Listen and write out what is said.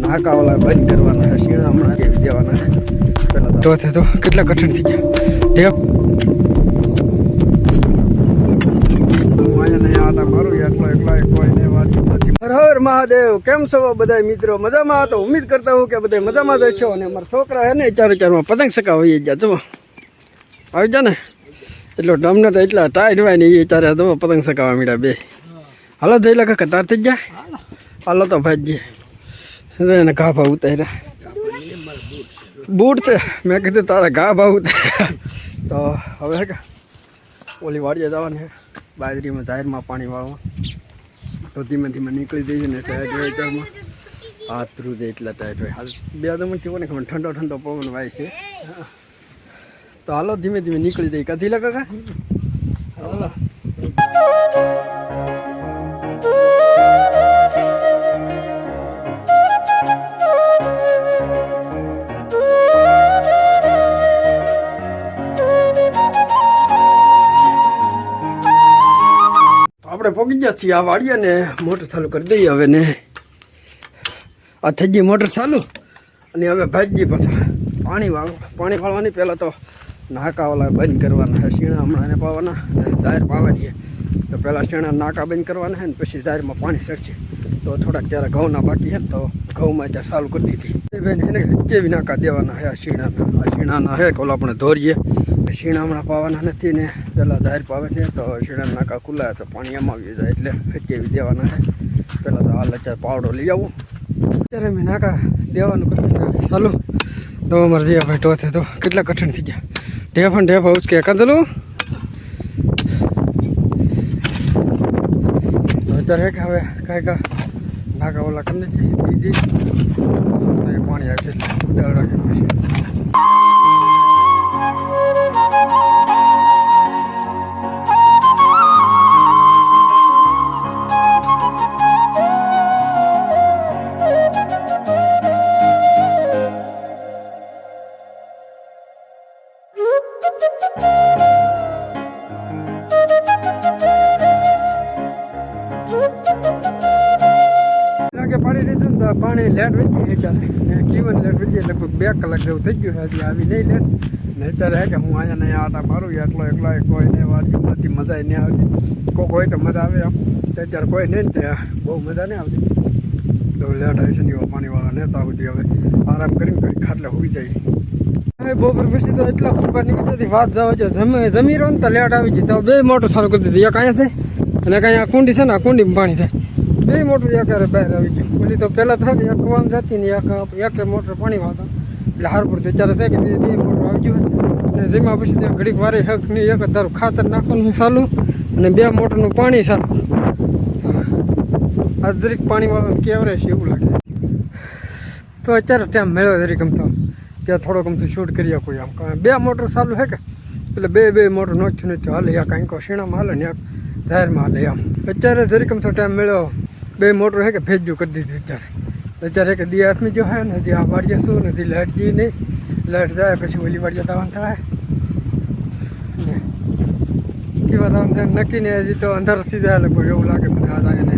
નાકા ઓલા બંધ કરવાના શીણા હમણાં કેવી દેવાના તો તો કેટલા કઠણ થઈ ગયા. દેવ હર મહાદેવ કેમ છો બધા મિત્રો? મજામાં? તો ઉમ્મીદ કરતા હું કે બધા મજામાં જ છો અને અમારા છોકરા હે ને ચાર ચારમાં પતંગ સકાવી ગયા જુઓ. આવી જા ને? એટલો ડમને તો એટલા ટાઈટ હોય ને એ ચારે તો પતંગ સકાવા મીડા બે. હાલો જઈ લે કતાર થઈ જાય હાલો તો ભાઈ હવે એને ઘા ભાવ ઉતાર્યા. બૂટ છે. મેં કીધું, તારા ઘા ભાવ ઉતાર્યા. તો હવે કે, ઓલી વાડીએ જવાની બાજરીમાં જાહેરમાં પાણી વાળવા. તો ધીમે ધીમે નીકળી જઈએ ને ટાયર હોય આતરું થ્રુ એટલા ટાઈટ હોય. હાલ બે દમણથી ને ખબર ઠંડો ઠંડો પવન વાય છે. તો હાલો, ધીમે ધીમે નીકળી જઈએ. કથી લગા કાકા હાલો. આપણે પગી ગયા છીએ, આ વાડીએ ને મોટર ચાલુ કરી દઈએ હવે ને. આ થઈ ગઈ મોટર ચાલુ અને હવે ભાજી પાછા. પાણી વાળો પાણી વાળવાની પહેલાં તો નાકા વાળા બંધ કરવાના છે, શીણા હમણાં પાવાના, અને દાયર પાવાની તો પહેલાં શીણા નાકા બંધ કરવાના છે ને પછી દાયરમાં પાણી સરશે તો થોડાક ત્યારે ઘઉંના બાકી છે તો ઘઉંમાં ત્યાં ચાલુ કરી દીધી. બેન એને કેવી નાકા દેવાના છે આ શીણાના? આ શીણાના હે ઓલા આપણે ધોરીએ. શીણા હમણાં પાવાના નથી ને પહેલાં ધાર પાવે છે તો શીણા નાકા ખુલ્લા તો પાણી અમાવી જાય એટલે હચેવી દેવાના છે. પહેલાં તો હાલ અત્યારે પાવડો લઈ આવું. અત્યારે મેં નાકા દેવાનું કરું ચાલો તો અમારે જઈએ ભાઈ ટોથે તો કેટલા કઠણ થઈ ગયા. ઢેફ અને ઢેફ ઉચકે કંચલું અત્યારે કે હવે કાંઈ કા નાકા ઓલા કરી બીજી. પાણી આવશે ઉદાળ રાખે પાણી લીધું તો પાણી લેટ છે ચાલે જીવન લેટ વેચી લગભગ બે કલાક જેવું થઈ ગયું હજી આવી નહીં લેટ. ને અત્યારે હે કે હું અહીંયા નહીં આટા મારું, એકલો એકલો કોઈ નહીં વાત વાડી મજા નહીં આવતી. કોઈ હોય તો મજા આવે આમ. અત્યારે કોઈ નહીં ને બહુ મજા નહીં આવતી. તો લેટ આવી છે ને પાણીવાળા નેતા આવતી હવે આરામ કરીને કરી ખાટલે હોઈ જાય. હવે પછી તો એટલા જતી વાત જવા છે જમી જમી ને તો લેટ આવી ગઈ તો બે મોટર સારું કરી દીધી. એક અહીંયા થાય અને કાંઈ આ કુંડી છે ને, આ કુંડીમાં પાણી થાય બે મોટર એક બહાર આવી ગયું. ઓલી તો પહેલાં થાય એક કુવામાં જતી ને એક મોટર પાણી વાતો એટલે હાર પડતું. ચાલે થાય કે બે બે મોટર આવી પછી ઘડીક વારે હક એક તારું ખાતર નાખવાનું ચાલુ અને બે મોટરનું પાણી ચાલુ. આ દરેક પાણી વાળા કેવરે છે એવું લાગે. તો અત્યારે ત્યાં મેળો દરેક ગમતો. ત્યાં થોડોક અમથી શૂટ કરી આપું આમ બે મોટર ચાલુ છે કે? એટલે બે બે મોટર નોચ્યું નથી હાલે. યા કાંઈક શીણામાં હાલે ને એક જાહેરમાં હાલે આમ અત્યારે જરીક અમથો ટાઈમ મળ્યો, બે મોટર છે કે ભેજ્યું કરી દીધું અત્યારે. અત્યારે કે દી હાથમાં જો હે ને, હજી આ વાડીએ શું નથી લાઇટ જી નહીં. લાઇટ જાય પછી ઓલી વાડીએ દાવાનું થાય. કેવા દાવાનું થાય? નક્કી ને હજી તો અંધાર સીધા લગભગ એવું લાગે, મને આ જાય ને